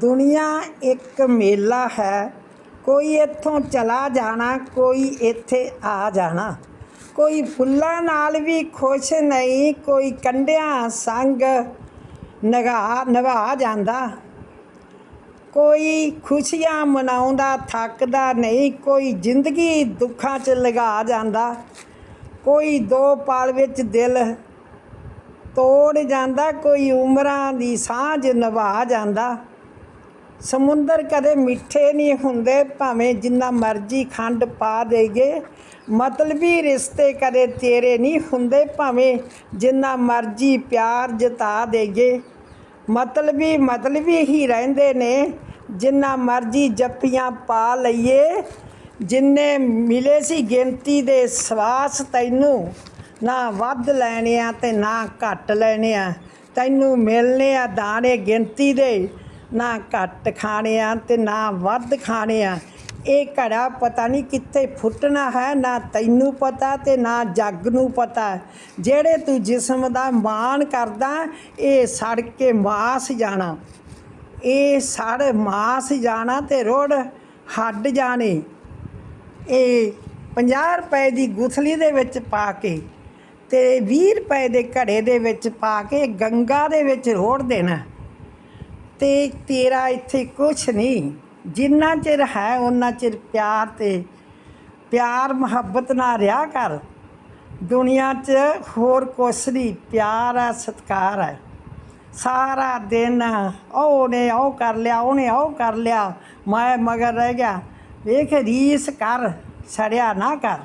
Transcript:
ਦੁਨੀਆ ਇੱਕ ਮੇਲਾ ਹੈ। ਕੋਈ ਇੱਥੋਂ ਚਲਾ ਜਾਣਾ, ਕੋਈ ਇੱਥੇ ਆ ਜਾਣਾ। ਕੋਈ ਫੁੱਲਾਂ ਨਾਲ ਵੀ ਖੁਸ਼ ਨਹੀਂ, ਕੋਈ ਕੰਡਿਆਂ ਸੰਗ ਨਗਾ ਨਿਭਾ ਜਾਂਦਾ। ਕੋਈ ਖੁਸ਼ੀਆਂ ਮਨਾਉਂਦਾ, ਥੱਕਦਾ ਨਹੀਂ, ਕੋਈ ਜ਼ਿੰਦਗੀ ਦੁੱਖਾਂ 'ਚ ਲਗਾ ਜਾਂਦਾ। ਕੋਈ ਦੋ ਪਲ ਵਿੱਚ ਦਿਲ ਤੋੜ ਜਾਂਦਾ, ਕੋਈ ਉਮਰਾਂ ਦੀ ਸਾਂਝ ਨਿਭਾ ਜਾਂਦਾ। ਸਮੁੰਦਰ ਕਦੇ ਮਿੱਠੇ ਨਹੀਂ ਹੁੰਦੇ, ਭਾਵੇਂ ਜਿੰਨਾ ਮਰਜ਼ੀ ਖੰਡ ਪਾ ਦੇਗੇ ਮਤਲਬੀ ਰਿਸ਼ਤੇ ਕਦੇ ਤੇਰੇ ਨਹੀਂ ਹੁੰਦੇ, ਭਾਵੇਂ ਜਿੰਨਾ ਮਰਜ਼ੀ ਪਿਆਰ ਜਤਾ ਦੇਗੇ ਮਤਲਬੀ ਮਤਲਬੀ ਹੀ ਰਹਿੰਦੇ ਨੇ, ਜਿੰਨਾ ਮਰਜ਼ੀ ਜੱਫੀਆਂ ਪਾ ਲਈਏ। ਜਿੰਨੇ ਮਿਲੇ ਸੀ ਗਿਣਤੀ ਦੇ ਸਵਾਸ ਤੈਨੂੰ, ਨਾ ਵੱਧ ਲੈਣੇ ਆ ਤੇ ਨਾ ਘੱਟ ਲੈਣੇ ਆ। ਤੈਨੂੰ ਮਿਲਨੇ ਆ ਦਾਣੇ ਗਿਣਤੀ ਦੇ। ਨਾ ਘੱਟ ਖਾਣੇ ਆ ਤੇ ਨਾ ਵੱਧ ਖਾਣੇ ਆ ਇਹ ਘੜਾ ਪਤਾ ਨਹੀਂ ਕਿੱਥੇ ਫੁੱਟਣਾ ਹੈ, ਨਾ ਤੈਨੂੰ ਪਤਾ ਤੇ ਨਾ ਜੱਗ ਨੂੰ ਪਤਾ। ਜਿਹੜੇ ਤੂੰ ਜਿਸਮ ਦਾ ਮਾਣ ਕਰਦਾ, ਇਹ ਸੜ ਕੇ ਮਾਸ ਜਾਣਾ। ਇਹ ਸੜ ਮਾਸ ਜਾਣਾ ਤੇ ਰੋੜ ਹੱਡ ਜਾਣੇ। ਇਹ 50 ਰੁਪਏ ਦੀ ਗੁਥਲੀ ਦੇ ਵਿੱਚ ਪਾ ਕੇ ਤੇ 20 ਰੁਪਏ ਦੇ ਘੜੇ ਦੇ ਵਿੱਚ ਪਾ ਕੇ ਗੰਗਾ ਦੇ ਵਿੱਚ ਰੋੜ ਦੇਣਾ। ਤੇ ਤੇਰਾ ਇੱਥੇ ਕੁਛ ਨਹੀਂ। ਜਿੰਨਾ ਚਿਰ ਹੈ ਉਹਨਾਂ ਚਿਰ ਪਿਆਰ ਤੇ ਪਿਆਰ, ਮੁਹੱਬਤ ਨਾਲ ਰਿਹਾ ਕਰ। ਦੁਨੀਆ 'ਚ ਹੋਰ ਕੁਛ ਨਹੀਂ, ਪਿਆਰ ਹੈ, ਸਤਿਕਾਰ ਹੈ। ਸਾਰਾ ਦਿਨ ਉਹਨੇ ਉਹ ਕਰ ਲਿਆ ਉਹਨੇ ਉਹ ਕਰ ਲਿਆ। ਮੈਂ ਮਗਰ ਰਹਿ ਗਿਆ। ਵੇਖ, ਰੀਸ ਕਰ, ਸੜਿਆ ਨਾ ਕਰ।